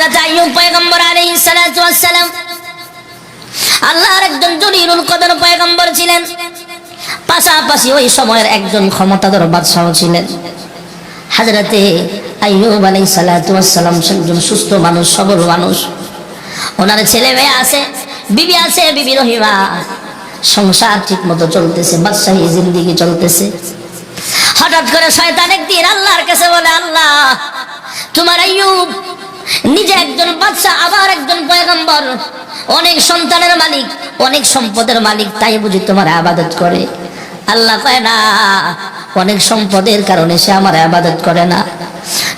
হযরত আইয়ুব পয়গম্বর আলাইহিস সালাতু ওয়াস সালাম আল্লাহর একজন জলিলুল কদর পয়গম্বর ছিলেন। পাশাপাশি ওই সময়ের একজন ক্ষমতাধর বাদশাহ ছিলেন। হাজরাতে আইয়ুব আলাইহিস সালাতু ওয়াস সালাম একজন সুস্থ মানুষ, সবল মানুষ। ওনার ছেলে মেয়ে আছে, বিবি আছে, বিবি রহিমা। সংসার ঠিক মতো চলতেছে, বাদশাহী জিন্দিগি চলতেছে। হঠাৎ করে শয়তান একদিন আল্লাহর কাছে বলে, আল্লাহ, তোমার আইয়ুব নিজে একজন বাদশা আবার একজন পয়গম্বর। অনেক সন্তানের মালিক, অনেক সম্পদের মালিক, তাই বুঝি তোমার আবাদত করে। আল্লাহ কয়, না, অনেক সম্পদের কারণে সে আমার আবাদত করে না।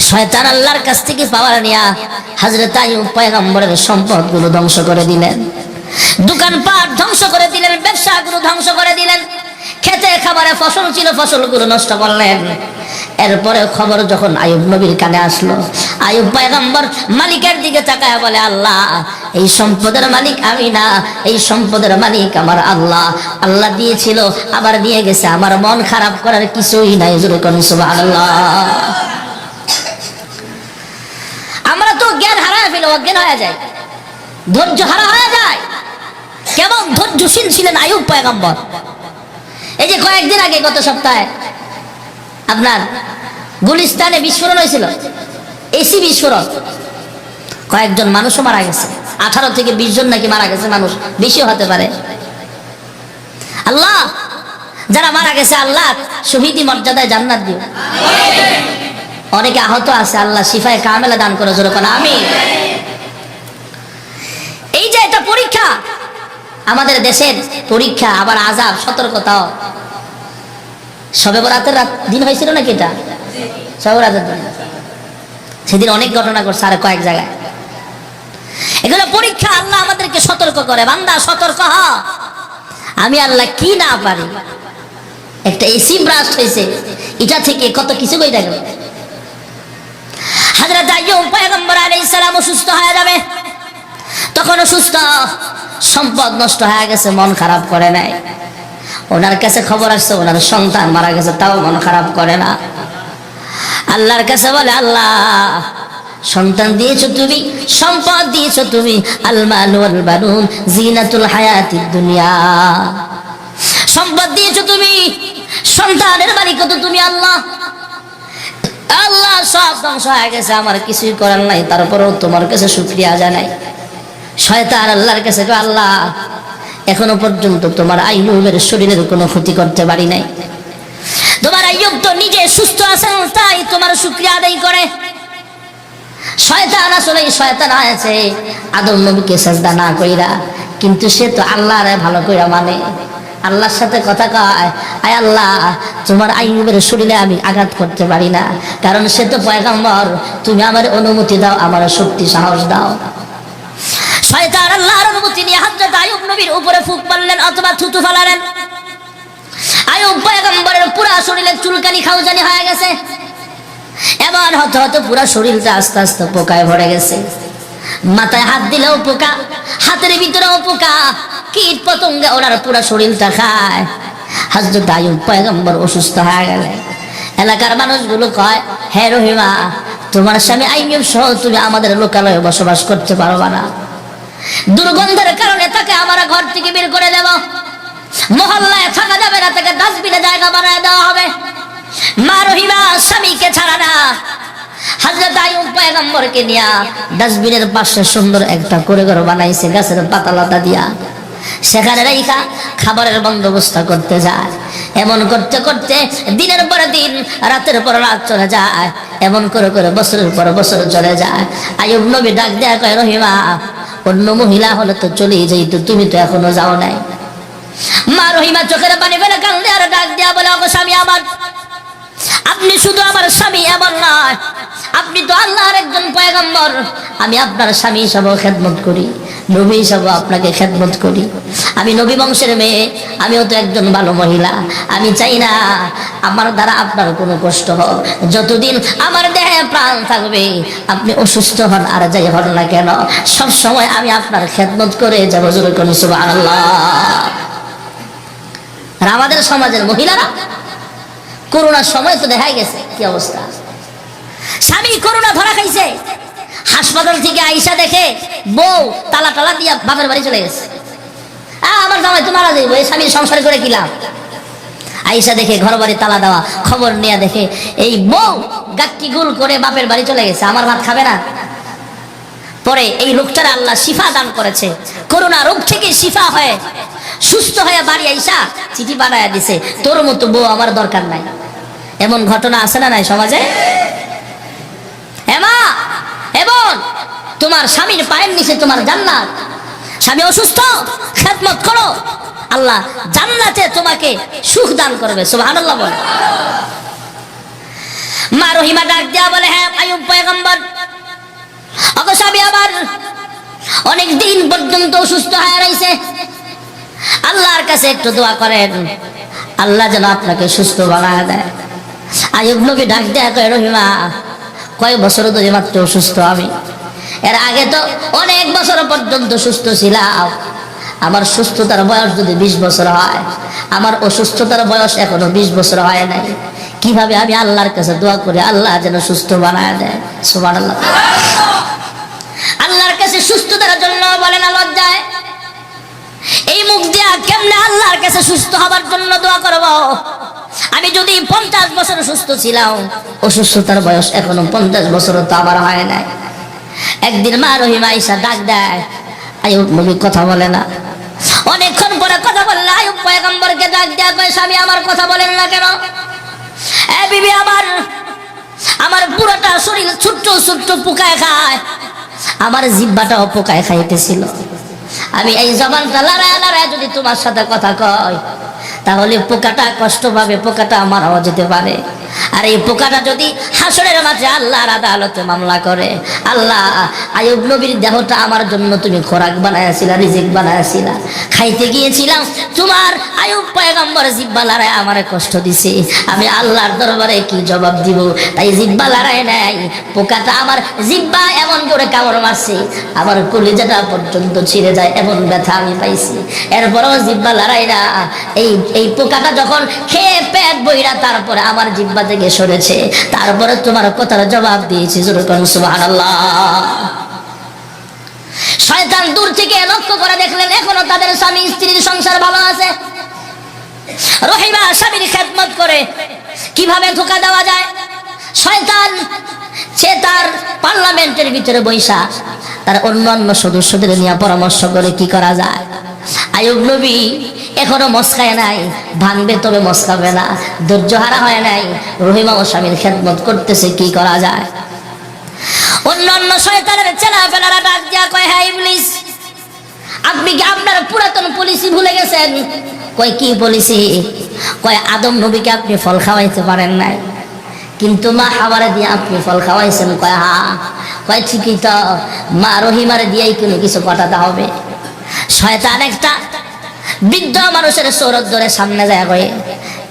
শয়তান আল্লাহর কাছ থেকে পাওয়ার নিয়া হাজরত আইয়ুব পয়গম্বরের সম্পদগুলো ধ্বংস করে দিলেন। দোকানপাট ধ্বংস করে দিলেন, ব্যবসাগুলো ধ্বংস করে দিলেন। খেতে, খাবারে ফসল ছিল, ফসলগুলো নষ্ট করলেন। এরপরে খবর যখন আয়ুব নবীর কানে আসলো, আয়ুব পয়গম্বর মালিকের দিকে তাকায় বলে, আল্লাহ, এই সম্পদের মালিক আমি না, এই সম্পদের মালিক আমার আল্লাহ। আল্লাহ দিয়েছিল, আবার দিয়ে গেছে। আমার মন খারাপ করার কিছুই নাই সুবহানাল্লাহ। আমরা তো জ্ঞান হারায় ফেলে, অজ্ঞান হয়ে যায় ধৈর্য হারা হয়ে যায়। কেমন ধৈর্যশীল ছিলেন আয়ুব পয়গম্বর। এই যে কয়েকদিন আগে, গত সপ্তাহে আপনার গুলিস্তানে বিস্ফোরণ হয়েছিল? এসি বিস্ফোরণ। কয়েকজন মানুষও মারা গেছে। আঠারো থেকে বিশ জন নাকি মারা গেছে, মানুষ বেশিও হতে পারে। আল্লাহ, যারা মারা গেছে, আল্লাহ শহীদি মর্যাদায় জান্নাত দিও। অনেকে আহত আছে, আল্লাহ শিফায় কামেলা দান করে, জোরে কোন আমি এই যে এটা পরীক্ষা, আমাদের দেশের পরীক্ষা, আবার আজাব সতর্কতাও। সবে বরাতের রাত দিন হয়েছিল নাকি এটা? সবে বরাতের দিন। সেদিন অনেক ঘটনা করছে আর কয়েক জায়গায়। এগুলো পরীক্ষা আল্লাহ আমাদেরকে সতর্ক করে। বান্দা, সতর্ক হ। আমি আল্লাহ কি না পারি? একটা এসি ব্রাস্ট হয়েছে। এটা থেকে কত কিছু কই গেল। হাজরত আইয়ুব পয়গম্বর আলাইহিস সালাম অসুস্থ হয়ে যাবে। তখন অসুস্থ সম্পদ নষ্ট হয়ে গেছে, মন খারাপ করে নাই। ওনার কাছে খবর আসছে, ওনার সন্তান মারা গেছে, তাও মন খারাপ করে না। আল্লাহর কাছে বলে, আল্লাহ, সন্তান দিয়েছ তুমি, সম্পদ দিয়েছ তুমি, আলমাল বানুন জিনাতুল হায়াতিদ দুনিয়া। সম্পদ দিয়েছ তুমি, সন্তানের মালিক তো তুমি, আল্লাহ। আল্লাহ, সব ধ্বংস হয়ে গেছে, আমার কিছুই করার নাই, তারপরেও তোমার কাছে শুক্রিয়া জানাই। শয়তান আল্লাহর কাছে, আল্লাহ এখনও পর্যন্ত তোমার আইয়ুবের শরীরের কোনো ক্ষতি করতে পারি নাই। তোমার আইয়ুব তো নিজে সুস্থ আছেন, তাই তোমার শুক্রিয়া আদায় করে। শয়তান আসলে শয়তান আছে, আদম নবীকে সাজদা না কইরা, কিন্তু সে তো আল্লাহর ভালো কইরা মানে। আল্লাহর সাথে কথা কয়, আয় আল্লাহ, তোমার আইয়ুবের শরীরে আমি আঘাত করতে পারি না, কারণ সে তো পয়গম্বর, তুমি আমার অনুমতি দাও, আমার শক্তি সাহস দাও। শয়তান আল্লাহর অনুমতি নিয়ে হযরত আইয়ুব নবীর উপরে ফুক মারলেন অথবা থুতু ফালালেন। আইয়ুব পয়গম্বরের পুরা শরীরে চুলকানি খাউজানি হয়ে গেছে। এমন হতে হতে পুরা শরীরটা আস্তে আস্তে পোকায় ভরে গেছে। মাথায় হাত দিলেও পোকা, হাতের ভিতরেও পোকা, কীট পতঙ্গে ওনার পুরা শরীরটা খায়। হযরত আইয়ুব পয়গম্বর অসুস্থ হয়ে গেলেন। এলাকার মানুষগুলো কয়, হে রহিমা, তোমার স্বামী আইয়ুব সহ তুমি আমাদের লোকালয়ে বসবাস করতে পারবা না। দুর্গন্ধের কারণে তাকে আমার ঘর থেকে বের করে দেব। মহল্লায় থাকা যাবে না, তাকে ডাস্টবিনে জায়গা বানায় দেওয়া হবে। মা রহিমা স্বামীকে ছাড়া না। খাবারের বন্দোবস্ত করতে যায়। এমন করতে করতে দিনের পরে দিন, রাতের পর রাত চলে যায়। এমন করে করে বছরের পর বছর চলে যায়। আইয়ুব নবী ডাক দেয়া কয়, রহিমা অন্য মহিলা হলে তো চলেই যাইতো, তুমি তো এখনও যাও নাই। মা রহিমা চোখের পানি ফেলে কান্দে আর ডাক দিয়া বলে, অগো স্বামী আমার আপনি শুধু আমার স্বামী এমন নয়। আপনি তো আল্লাহর একজন পয়গম্বর। আমি আপনার স্বামী হিসাবেও খেদমত করি, নবী হিসাবে আপনাকে খেদমত করি। আমি নবী বংশের মেয়ে, আমিও তো একজন ভালো মহিলা। আমি চাই না আমার দ্বারা আপনার কোনো কষ্ট হোক। যতদিন আমার দেহে প্রাণ থাকবে, আপনি অসুস্থ হন আর যাই হন না কেন, সব সময় আমি আপনার খেদমত করে যাব জোরে সুবহানাল্লাহ। আর আমাদের সমাজের মহিলারা করোনার সময় তো দেখাই গেছে, কি অবস্থা? স্বামী করোনা ধরা খাইছে। হাসপাতাল থেকে আইসা দেখে বউ তালা টালা দিয়া বাপের বাড়ি চলে গেছে। আমার জামাই তো মারা যাইব, এই স্বামীর সংসার করে কিলাম আইসা দেখে ঘর বাড়ি তালা দেওয়া, খবর নিয়ে দেখে এই বউ গাট্টি গুল করে বাপের বাড়ি চলে গেছে, আমার ভাত খাবে না। পরে এই লোকটার আল্লাহ শিফা দান করেছে। করোনা রোগ থেকে শিফা হয়ে সুস্থ হয়ে বাড়ি আইসা চিঠি বানায় দিছে। তোর মতো বউ আমার দরকার নাই। এমন ঘটনা আছে না নাই সমাজে? হেমা এবং তোমার স্বামীর পায়ের নিচে তোমার জান্নাত। স্বামী অসুস্থ, খেদমত করো। আল্লাহ জান্নাতে তোমাকে সুখ দান করবে, সুবহানাল্লাহ বলে। মা রহিমা ডাক দেয়া বলে হ্যাঁ আয়ুব পয়গম্বর, অগো স্বামী আমার অনেক দিন পর্যন্ত অসুস্থ হয়ে রয়েছে আল্লাহর কাছে একটু দোয়া করেন। আল্লাহ যেন আপনাকে সুস্থ বানায় দেয়। আয়ুব নবী ডাক দেয়া রহিমা কয় বছর ধরে মাত্র অসুস্থ আমি? এর আগে তো অনেক বছর পর্যন্ত সুস্থ ছিলাম। আমার সুস্থতার বয়স যদি বিশ বছর হয়, আমার অসুস্থতার বয়স এখনও বিশ বছর হয় নাই। কীভাবে আমি আল্লাহর কাছে দোয়া করি, আল্লাহ যেন সুস্থ বানায় দেয়। আল্লাহর কাছে সুস্থতার জন্য বলেন লজ্জায়। এই মুখ দিয়া কেমনে আল্লাহর কাছে সুস্থ হবার জন্য দোয়া করব? আমি যদি পঞ্চাশ বছর সুস্থ ছিলাম, অসুস্থতার বয়স এখনও পঞ্চাশ বছর তো আবার হয় নাই। একদিন মা রহিমা ইসা ডাক দেয়, আয়ুব নবী কথা বলে না। অনেকক্ষণ পরে কথা বললে, আয়ুব পয়গম্বরকে ডাক দেয়া কয়, স্বামী, আমার কথা বলেন না কেন? এ বিবি, আমার আমার পুরোটা শরীর ছোট্ট ছোট্ট পোকায় খায়। আমার জিব্বাটাও পোকায় খাইতেছিল। আমি এই জবানটা লড়ায় লড়ায় যদি তোমার সাথে কথা কয় তাহলে পোকাটা কষ্ট পাবে পোকাটা হওয়া যেতে পারে। আর এই পোকাটা যদি হাসরের মাঝে আল্লাহর আদালতে মামলা করে, আল্লাহ, আয়ুব নবীর দেহটা আমার জন্য তুমি খোরাক বানায়াছিলা রিজিক বানায়াছিলা খাইতে গিয়েছিলাম, তোমার আয়ুব পয়গম্বর জিব্বা লড়ায় আমার কষ্ট দিছে। আমি আল্লাহর দরবারে কি জবাব দিব? তাই জিব্বা লড়ায় নাই। পোকাটা আমার জিব্বা এমন করে কামড় মারছে। আমার কলিজাটা পর্যন্ত ছিঁড়ে যায়, এমন ব্যথা আমি পাইছি। এরপরেও জিব্বা লড়াই না। এই এই পোকাটা যখন খেয়ে পেট বইরা তারপরে আমার জিব্বা থেকে সরেছে। তারপরে তোমার কথার জবাব দিয়েছি শয়তান দূর থেকে লক্ষ্য করে দেখলেন, এখনও তাদের স্বামী, স্ত্রীর সংসার ভালো আছে। রহিমা স্বামীর খেদমত করে কীভাবে ধোকা দেওয়া যায়? শয়তান সে তার পার্লামেন্টের ভিতরে বৈশা তার অন্যান্য সদস্যদের নিয়ে পরামর্শ করে কি করা যায়? আয়ুব নবী এখনও মস্কায় নাই, ভাঙবে তবে মস্কাবে না, ধৈর্য হারা হয় নাই, রহিমা ও স্বামীর খেদমত করতেছে, কি করা যায়? অন্যান্য শয়তানের চেলা ফেলারা ডাক দিয়া কয় হ্যাঁ ইবলিস, আপনি কি আপনার পুরাতন পলিসি ভুলে গেছেন? কয়, কি পলিসি কয়, আদম নবীকে আপনি ফল খাওয়াইতে পারেন নাই। কিন্তু মা খাবারে দিয়ে আপনি ফল খাওয়াইছেন, কয় হা, কয় ঠিকই তো, মা রহিমারে দিয়েই কোনো কিছু কটাতে হবে। শয়তান একটা বৃদ্ধ মানুষের সৌরভ ধরে সামনে যায় কয়ে,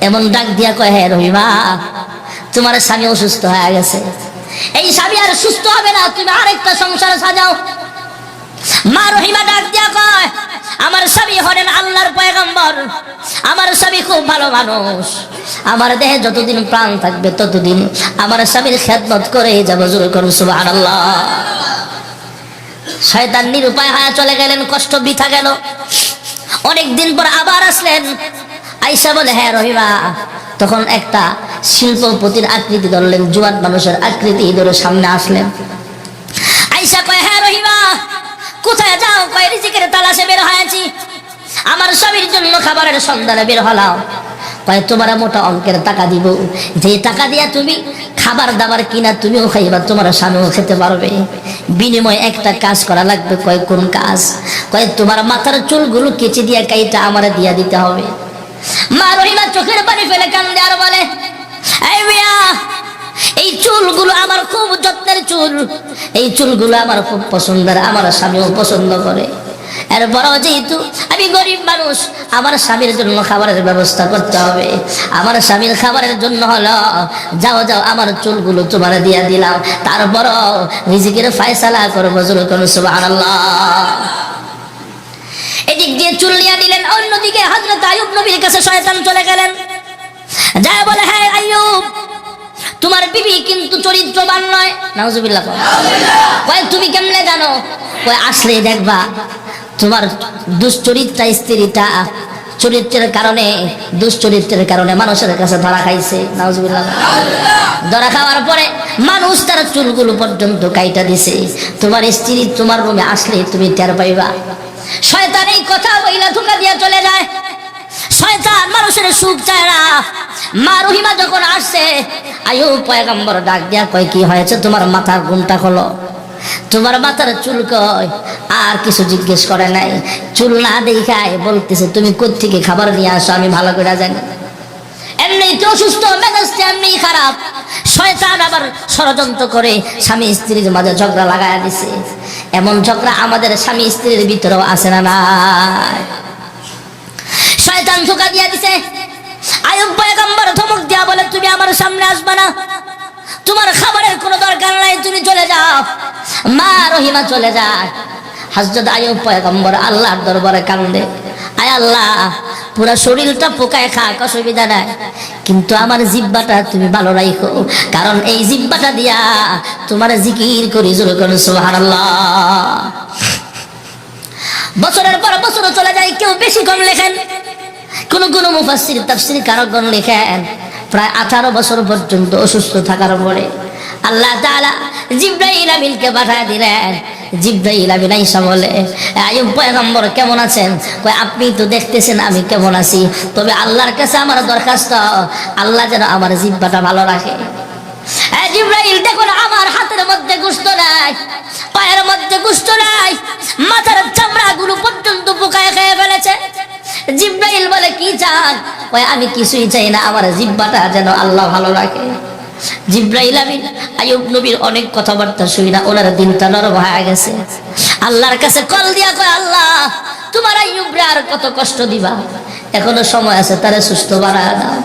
এমন ডাক দিয়া কয় হ্যাঁ রহিমা, তোমার স্বামী অসুস্থ হয়ে গেছে। এই স্বামী আর সুস্থ হবে না, তুমি আরেকটা সংসার সাজাও। মা রহিমা ডাক দিয়া কয় আমার স্বামী হলেন আল্লাহর পয়গম্বর। আমার স্বামী খুব ভালো মানুষ। আমার দেহে যতদিন প্রাণ থাকবে ততদিন আমার স্বামীর খেদমত করে যাব, জোর করুন, সুবহানাল্লাহ। শয়তান নিরুপায় হয়ে চলে গেলেন, কষ্ট বৃথা গেল। অনেক দিন পর আবার আসলেন। আইসা বলে হ্যাঁ রহিমা। তখন একটা শিল্পপতির আকৃতি ধরলেন, জুয়ান মানুষের আকৃতি ধরে সামনে আসলেন আইসা কয় হ্যাঁ রহিমা কোথায় যাও? কয় রিজিকের তালাশে বের হয়েছি। আমার স্বামীর জন্য খাবারের সন্ধানে বের হলাম। কয়, তোমার মোটা অঙ্কের টাকা দিব। যে টাকা দিয়া তুমি খাবার দাবার কিনা, তুমিও খাইবা, তোমার স্বামীও খেতে পারবে। বিনিময়ে একটা কাজ করা লাগবে। কয়, কোন কাজ? কয়, তোমার মাথার চুলগুলো কেচে দিয়া কাইটা আমার দিয়া দিতে হবে। মা রহিমা চোখের পানি ফেলে কান্দে আর বলে, এই মিয়া এই চুলগুলো আমার খুব যত্নের চুল। এই চুলগুলো আমার খুব পছন্দের, আমার স্বামীও পছন্দ করে। এরপরও যেহেতু আমি গরিব মানুষ, আমার স্বামীর জন্য খাবারের ব্যবস্থা করতে হবে। আমার স্বামীর খাবারের জন্য হলো, যাও যাও, আমার চুলগুলো তোমার দিয়া দিলাম। তারপরও রিজিকের ফায়সালা করব, জোর করুন সুবহানাল্লাহ। এদিক দিয়ে চুল নিয়ে দিলেন, অন্যদিকে হজরত আয়ুব নবীর কাছে শয়তান চলে গেলেন। যায় বলে হ্যাঁ আয়ুব তোমার বিবি কিন্তু চরিত্রবান নয়। নাউজুবিল্লাহ কয়। তুমি কেমনে জানো? কয়, আসলে দেখবা, তোমার দুশ্চরিত্রা স্ত্রীটা চরিত্রের কারণে, দুশ্চরিত্রের কারণে মানুষের কাছে ধরা খাইছে। নাউজুবিল্লাহ ধরা খাওয়ার পরে মানুষ তার চুলগুলো পর্যন্ত কাইটা দিছে। তোমার স্ত্রী তোমার রুমে আসলে তুমি টের পাইবা। শয়তান এই কথা বইলা ধোকা দিয়া চলে যায়। শয়তান মানুষের সুখ চায় না। মা রহিমা যখন আসছে, আয়ু পয়গম্বর ডাক দিয়া কয়, কি হয়েছে? তোমার মাথার ঘুমটা হলো। তোমার মাথার চুল কয়, আর কিছু জিজ্ঞেস করে নাই। চুল না দেখায় বলতেছে, তুমি কোত্থেকে খাবার নিয়ে আসো? আমি ভালো করে জানি। এমনি তো অসুস্থ এমনি খারাপ। শয়তান আবার ষড়যন্ত্র করে স্বামী স্ত্রীর মাঝে ঝগড়া এমন ঝগড়া আমাদের স্বামী স্ত্রীর ভিতরেও আছে না শয়তান ধোকা দিয়া দিছে আয়ুব পয়গম্বর ধমক দিয়া বলে, তুমি আমার সামনে আসবে না। তোমার খাবারের কোনো দরকার নাই, তুমি চলে যাও। মা রহিমা চলে যায়। হজরত আয়ুব পয়গম্বর আল্লাহর দরবারে কান্দে। আয় আল্লাহ, পুরা শরীরটা পোকায় খাক, অসুবিধা নাই। কিন্তু আমার জিব্বাটা তুমি ভালো রাখো কারণ এই জিব্বাটা দিয়া তোমার জিকির করি, জোর করো, সুবহানাল্লাহ। বছরের পর বছর চলে যায়, কেউ বেশি কম লেখেন। কোন কোন মুফাসির তাফসির কারকগণ লেখেন, প্রায় আঠারো বছর পর্যন্ত অসুস্থ থাকার পরে আল্লাহ তাআলা জিব্রাইল আমিনকে পাঠায় দিলেন। জিব্রাইল আমিন আইসা বলে, আয়ুব পয়গম্বর কেমন আছেন? কয়, আপনি তো দেখতেছেন আমি কেমন আছি। তবে আল্লাহর কাছে আমার দরখাস্ত, আল্লাহ যেন আমার জিব্বাটা ভালো রাখে। জিব্রাইল, দেখুন, আমার হাতের মধ্যে গুস্ত নাই, পায়ের মধ্যে গুস্ত নাই, মাথার চামড়া গুলো পর্যন্ত পোকায় খেয়ে ফেলেছে। জিব্রাইল বলে, কি চান ওই আমি কিছুই চাই না, আমার জিব্বাটা যেন আল্লাহ ভালো রাখে। জিব্রাইল আমিন আয়ুব নবীর অনেক কথাবার্তা শুই না, ওনার দিনটা নরম হয়ে গেছে। আল্লাহর কাছে কল দিয়া কয়, আল্লাহ, তোমার আইয়ুবরে আর কত কষ্ট দিবা? এখনও সময় আছে, তারে সুস্থ বানায় দাও।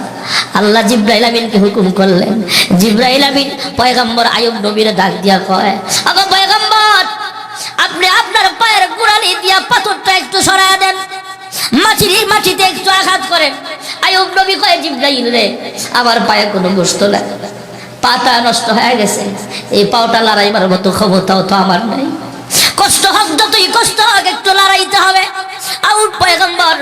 আল্লাহ জিব্রাইল আমিনকে হুকুম করলেন। জিব্রাইল আমিন পয়গম্বর আয়ুব নবীর ডাক দিয়া কয়, আগো পয়গম্বর, আপনি আপনার পায়ের গোড়ালি দিয়া পাথরটা একটু সরায় দেন। মাটির মাটিতে একটু আঘাত করেন আয়ুব পায়ে কোনো গোস্ত পাতা নষ্ট হয়ে গেছে। এই পাওটা লড়াইবার মতো ক্ষমতাও তো আমার কষ্ট হোক যতই কষ্ট হোক, একটু লড়াইতে হবে। আউট পয়গম্বর,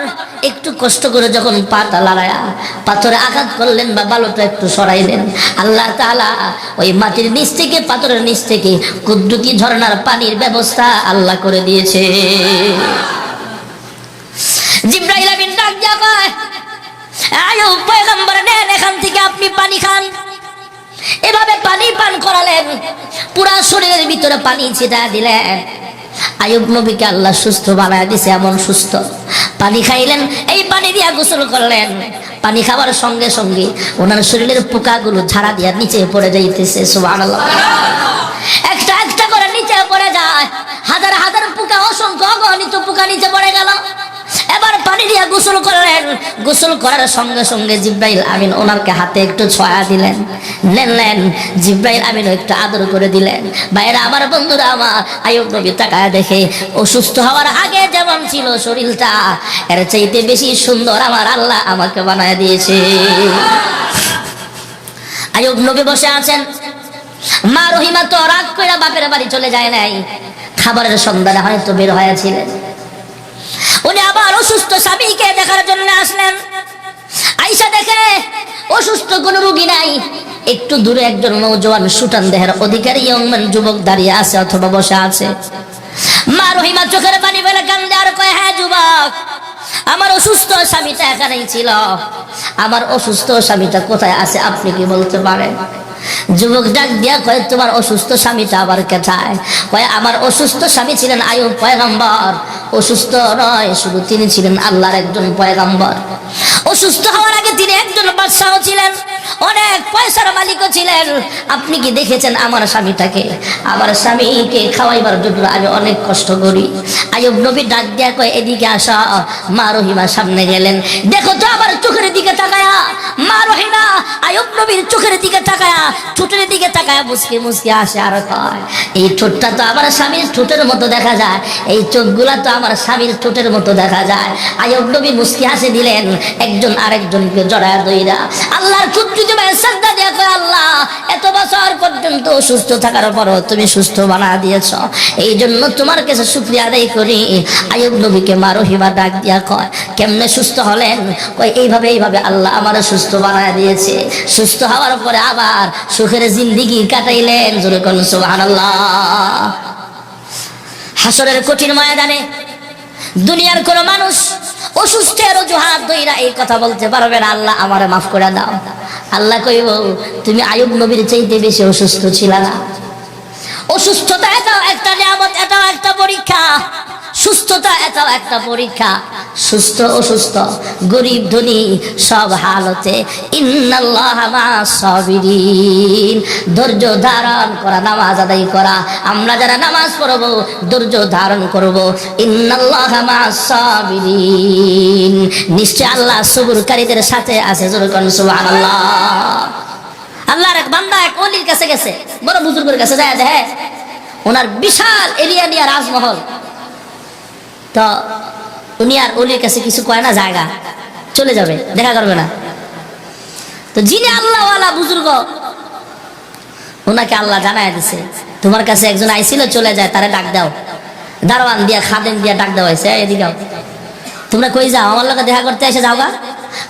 একটু কষ্ট করে যখন পাটা লড়ায়া, পাথরে আঘাত করলেন বা বালোটা একটু সরাইলেন, আল্লাহ তাআলা ওই মাটির নিচ থেকে, পাথরের নিচ থেকে কুদ্দুকি ঝর্ণার পানির ব্যবস্থা আল্লাহ করে দিয়েছে। জিব্রাইল আমিন ডাক দিয়া কয় আয়ুব পয়গম্বর, নেন এখান থেকে আপনি পানি খান। এভাবে পানি পান করালেন, পুরা শরীরের ভিতরে পানি ছিটা দিলেন। আয়ুব নবীকে আল্লাহ সুস্থ বানায় দিছে, এমন সুস্থ। পানি খাইলেন, এই পানি দিয়া গোসল করলেন। পানি খাওয়ার সঙ্গে সঙ্গে ওনার শরীরের পোকাগুলো ঝাড়া দিয়া নিচে পড়ে যাইতেছে, সুবহানাল্লাহ। একটা একটা করে নিচে পড়ে যায়। হাজার হাজার পোকা, অসংখ্য অগণিত পোকা নিচে পড়ে গেল। পানি দিয়া গোসল করলেন। গোসল করার সঙ্গে সঙ্গে জিব্রাইল আমিন ওনারকে হাতে একটু ছয়া দিলেন। নেন নেন, জিব্রাইল আমিন একটু আদর করে দিলেন। বাইরে আমার বন্ধুরা, আমার আয়ুব নবী তাকায় দেখে অসুস্থ হওয়ার আগে যেমন ছিল শরীরটা, এর চাইতে বেশি সুন্দর আমার আল্লাহ আমাকে বানায় দিয়েছে। আয়ুব নবী বসে আছেন। মা রহিমা তো রাগ করে বাপের বাড়ি চলে যায় নাই। খাবারের সন্ধানে হয়তো বের হয়েছিলেন। উনি আবার অসুস্থ স্বামীকে দেখার জন্য আসলেন। আইসা দেখে, অসুস্থ কোনো রুগী নাই। একটু দূরে একজন নৌজওয়ান সুটান দেহের অধিকারী ইয়ংম্যান যুবক দাঁড়িয়ে আছে অথবা বসে আছে। মা রহিমা চোখের পানি ফেলে কান্দে আর কয় হ্যাঁ যুবক, আমার অসুস্থ স্বামীটা এখানেই ছিল। আমার অসুস্থ স্বামীটা কোথায় আছে আপনি কি বলতে পারেন? যুবক ডাক দিয়া কয়, তোমার অসুস্থ স্বামীটা আবার কোথায়? কয়, আমার অসুস্থ স্বামী ছিলেন আয়ুব পয়গম্বর। অসুস্থ নয়, শুধু তিনি ছিলেন আল্লাহর একজন পয়গম্বর। অসুস্থ হওয়ার আগে তিনি একজন বাদশাহ ছিলেন। অনেক পয়সার মালিকও ছিলেন। আপনি কি দেখেছেন আমার স্বামীটাকে? আমার স্বামীকে খাওয়াইবার জন্য আমি অনেক কষ্ট করি। আয়ুব নবী ডাক দিয়া কয়, এদিকে আসা, মা রহিমা সামনে গেলেন। দেখো তো আমার চোখের দিকে তাকায়া। মা রহিমা, আয়ুব নবীর চোখের দিকে তাকায়া। ঠোঁটের দিকে তাকায়, মুসকে মুসকে আসে আর কয়। এই ঠোঁটটা তো আমার স্বামীর ঠোঁটের মতো দেখা যায়। এই চোখগুলা তো আমার স্বামীর ঠোঁটের মতো দেখা যায়। আয়ব নবী মুসকি হাসে দিলেন, একজন আরেকজনকে জড়ায় দইরা আল্লাহর কুদ্দুতে সাজদা দিয়া কয়, আল্লাহ, এত বছর পর্যন্ত সুস্থ থাকার পরও তুমি সুস্থ বানা দিয়েছ। এই জন্য তোমার কাছে শুক্রিয়া আদায় করি। আয়ব নবীকে মা রহিমা ডাক দিয়া কয়, কেমনে সুস্থ হলেন? কয়, এইভাবে এইভাবে আল্লাহ আমার সুস্থ বানায় দিয়েছে। সুস্থ হওয়ার পরে আবার সুখের জিন্দিগি কাটাইলেন জোরে কোন হাসরের কঠিন ময়দানে দুনিয়ার কোন মানুষ অসুস্থের অজুহাত দইরা এই কথা বলতে পারবে না, আল্লাহ আমারে মাফ করে দাও। আল্লাহ কইব, তুমি আয়ুব নবীর চাইতে বেশি অসুস্থ ছিল না। অসুস্থতা এটাও একটা নিয়ামত, এটাও একটা পরীক্ষা। সুস্থতা এটাও একটা পরীক্ষা। সুস্থ অসুস্থ, গরিব ধনী, সব হালতে। ধৈর্য ধারণ করা, নামাজ আদায় করা। আমরা যারা নামাজ পড়ব, ধৈর্য ধারণ করব। নিশ্চয় আল্লাহ সবুরকারীদের সাথে আছে আল্লাহর এক বান্দা, এক অলির কাছে গেছে, বড় বুজুর্গের কাছে যায় হ্যাঁ ওনার বিশাল এরিয়া নিয়ে রাজমহল। তো উনি আর অলির কাছে কিছু কয় না, জায়গা। চলে যাবে, দেখা করবে না। তো যিনি আল্লাহওয়ালা বুজুর্গ ওনাকে আল্লাহ জানাই দিছে, তোমার কাছে একজন আইছিল, চলে যায়, তারে ডাক দাও। দারোয়ান দিয়া খাদেন দিয়া ডাক দেওয়া হয়েছে, এদিকে তোমরা কই যাও? আমার লোকে দেখা করতে এসে যাও গা।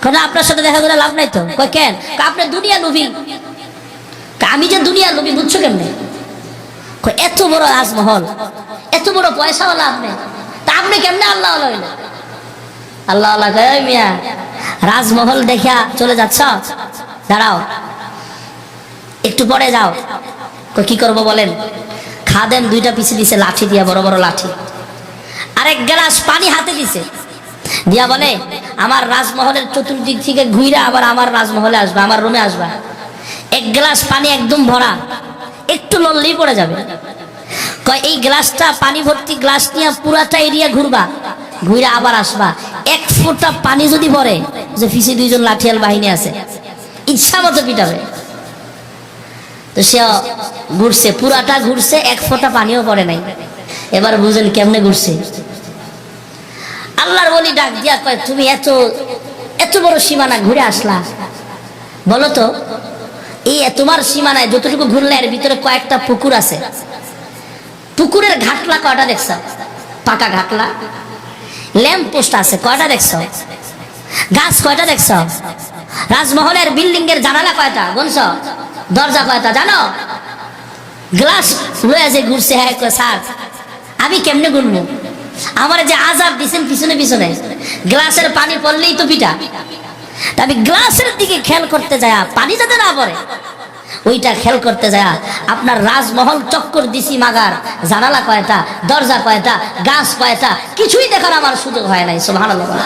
কারণ আপনার সাথে দেখা করে লাভ নাই তো। কয়, কেন? কয় আপনি দুনিয়া নবী আমি যে দুনিয়া নবী বুঝছ কেমনে? এত বড় রাজমহল, এত বড় পয়সাওয়ালা আপনি। তা আপনি কেমনে আল্লাহ আল্লাহ আল্লাহ মিয়া, রাজমহল দেখিয়া চলে যাচ্ছ? দাঁড়াও। একটু পরে যাও। কি করব বলেন? খাদেন দুইটা পিছিয়ে দিছে, লাঠি দিয়া, বড় বড় লাঠি। আরেক গ্লাস পানি হাতে দিছে। দিয়া বলে, আমার রাজমহলের চতুর্দিক থেকে ঘুরে আবার আমার রাজমহলে আসবা, আমার রুমে আসবা। এক গ্লাস পানি একদম ভরা। একটু লড়লেই পড়ে যাবে। এই গ্লাসটা, পানি ভর্তি গ্লাস নিয়ে পুরাটা এরিয়া ঘুরবা ঘুরে আবার আসবা। এক ফোঁটা পানি যদি পড়ে, যে ফিসে দুইজন লাঠিয়াল বাহিনী আছে, ইচ্ছা মতো পিটাবে। তো সে ঘুরছে, পুরাটা ঘুরছে, এক ফোঁটা পানিও পড়ে নাই। এবার বুঝেন কেমনে ঘুরছে। আল্লাহর বলি ডাক দিয়া কয়, তুমি এত এত বড় সীমানা ঘুরে আসলা। বলো তো, এই তোমার সীমানায় যতটুকু ঘুরলে এর ভিতরে কয়েকটা পুকুর আছে পুকুরের ঘাটলা কয়টা দেখছ? পাকা ঘাটলা। ল্যাম্প পোস্ট আছে, কয়টা দেখছ? গাছ কয়টা দেখছ? রাজমহলের বিল্ডিং এর জানালা কয়টা? গুনছ দরজা কয়টা? জানো? গ্লাস লয়ে যে ঘুরছে হ্যাঁ স্যার, আমি কেমনে গুনবো আমার যে আজাব দিছেন পিছনে পিছনে, গ্লাসের পানি পড়লেই তো পিটা। আমি গ্লাসের দিকে খেয়াল করতে যায় পানি যাতে না পড়ে ওইটা খেল করতে যায় আপনার রাজমহল চক্কর দিছি মাগার, জানালা কয়টা, দরজা কয়টা, গাছ কয়টা, কিছুই দেখার আমার সুযোগ হয় নাই বলা।